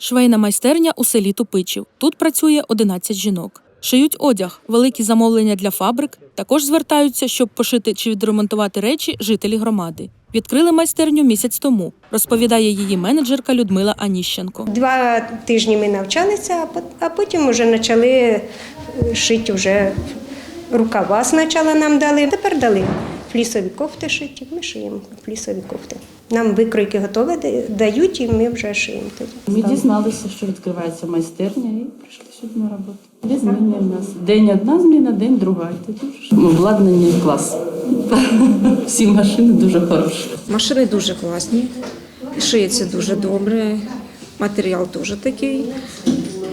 Швейна майстерня у селі Тупичів. Тут працює 11 жінок. Шиють одяг, великі замовлення для фабрик. Також звертаються, щоб пошити чи відремонтувати речі жителі громади. Відкрили майстерню місяць тому, розповідає її менеджерка Людмила Аніщенко. Два тижні ми навчалися, а потім вже почали е, шити вже рукава спочатку нам дали. Тепер дали флісові кофти шиті. Ми шиємо флісові кофти. Нам викройки готові дають, і ми вже шиємо тоді. Ми дізналися, що відкривається майстерня, і прийшли сьогодні на роботу. Дві зміни в нас. День одна зміна, день друга. І тоді вже обладнання клас. Всі машини дуже хороші. Машини дуже класні, шиється дуже добре, матеріал теж такий.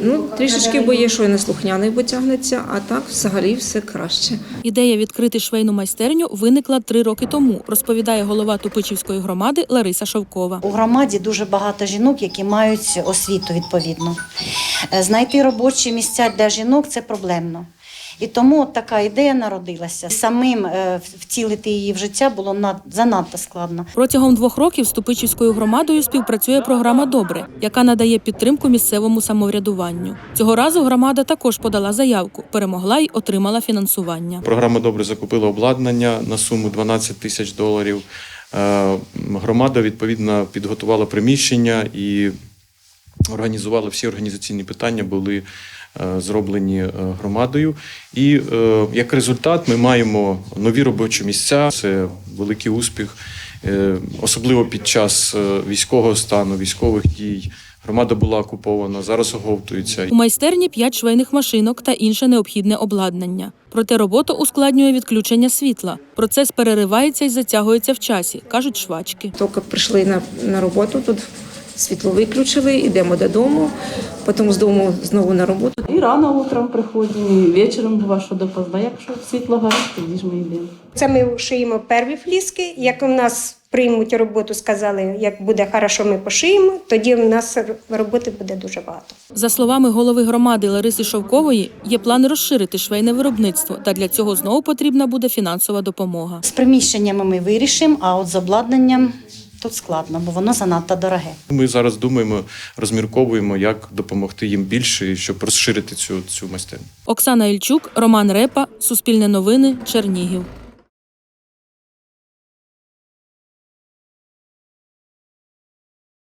Ну, трішечки бо є, що і неслухняний, бо тягнеться, а так взагалі все краще. Ідея відкрити швейну майстерню виникла три роки тому, розповідає голова Тупичівської громади Лариса Шовкова. У громаді дуже багато жінок, які мають освіту відповідно. Е, Знайти робочі місця для жінок це проблемно. І тому от така ідея народилася. Самим е, втілити її в життя було над- занадто складно. Протягом двох років з Тупичівською громадою співпрацює програма Добре, яка надає підтримку місцевому самоврядуванню. Цього разу громада також подала заявку, перемогла й отримала фінансування. Програма добре закупила обладнання на суму 12 тисяч доларів. Е, Громада відповідно підготувала приміщення і організувала всі організаційні питання були е, зроблені е, громадою. І е, як результат ми маємо нові робочі місця. Це великий успіх, особливо під час військового стану, військових дій. Громада була окупована, зараз оговтується. У майстерні п'ять швейних машинок та інше необхідне обладнання. Проте роботу ускладнює відключення світла. Процес переривається і затягується в часі, кажуть швачки. Тільки прийшли на, на роботу, тут світло виключили, йдемо додому, потім з дому знову на роботу. І рано утром приходимо, і вечором бува, що допоздна. Якщо світло горить, тоді ж ми йдемо. Це ми шиємо перві фліски. Як у нас приймуть роботу, сказали, як буде хорошо, ми пошиємо, тоді в нас роботи буде дуже багато. За словами голови громади Лариси Шовкової, є плани розширити швейне виробництво, та для цього знову потрібна буде фінансова допомога. З приміщеннями ми вирішимо, а от з обладнанням тут складно, бо воно занадто дороге. Ми зараз думаємо, розмірковуємо, як допомогти їм більше, щоб розширити цю, цю майстерню. Оксана Ільчук, Роман Репа, Суспільне новини, Чернігів.